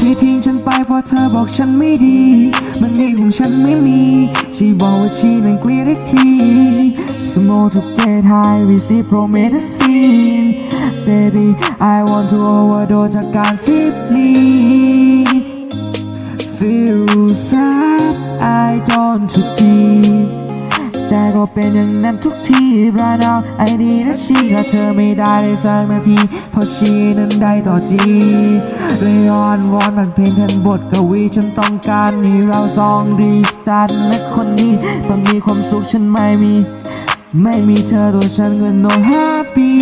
ที่ทิ้งฉันไปเพราะเธอบอกฉันไม่ดี มันดีของฉันไม่มี ชีบอกว่าชีนั้นเกลียดอีกที Smoke to get high recipromedicine Baby I want to overdose จากการสิบลี Feel sad I don't to be ก็เป็นอย่างนั้นทุกที right now ไอ้นี่นะชีถ้าเธอไม่ได้เลยสักนาทีเพราะชีนั้นได้ต่อจีเลยอ้อนวอนมันเพลงแทนบทกวีฉันต้องการให้เราสองดีสตาร์ทและคนนี้ต้องมีความสุขฉันไม่มี ไม่มีเธอตัวฉันก็ no happy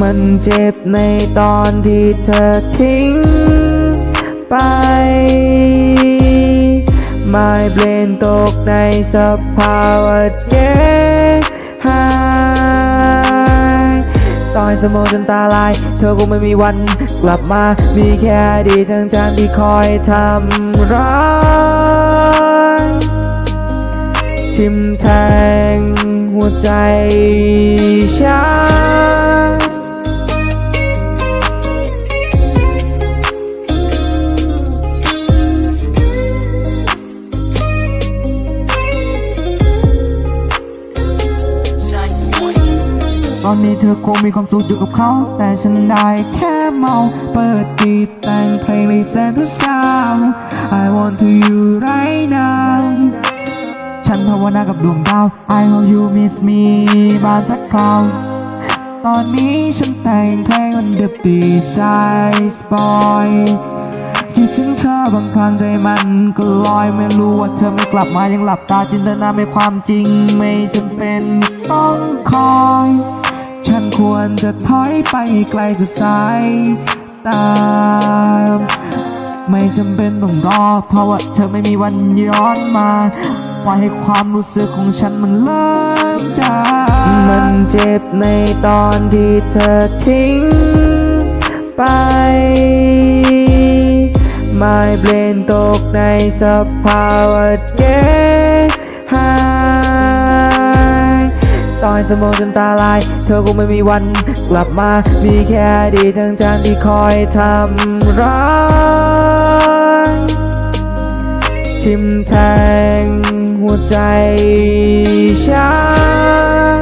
มันเจ็บในตอนที่เธอทิ้งไป My brain ตกในสภาวะเจ็บหายต่อยสมองจนตาลาย เธอคงไม่มีวันกลับมา มีแค่ดีทั้งจานที่คอยทำร้ายทิมแทงหัวใจฉัน ตอนนี้เธอคงมีความสุขอยู่กับเขา แต่ฉันได้แค่เมา เปิดตีแต่งเพลงในแสนทุกสาว I want to you right now ฉันภาวนากับดวงดาว I hope you miss me บางสักคราวตอนนี้ฉันแต่งเพลง on the beach side boy คิดถึงเธอบางครั้งใจมันก็ลอยไม่รู้ว่าเธอไม่กลับมายังหลับตาจินตนาไม่ความจริง ไม่จำเป็นต้องคอย ควรจะถอยไปไกลสุดสายตาไม่จำเป็นต้องรอ เพราะว่าเธอไม่มีวันย้อนมาปล่อยให้ความรู้สึกของฉันมันเริ่มจางมันเจ็บในตอนที่เธอทิ้งไป My brain ตกในสภาวะเจ็บ อยสมองจนตาลาย เธอคงไม่มีวันกลับมา มีแค่ดีทั้งจานที่คอยทำร้ายทิมแทงหัวใจฉัน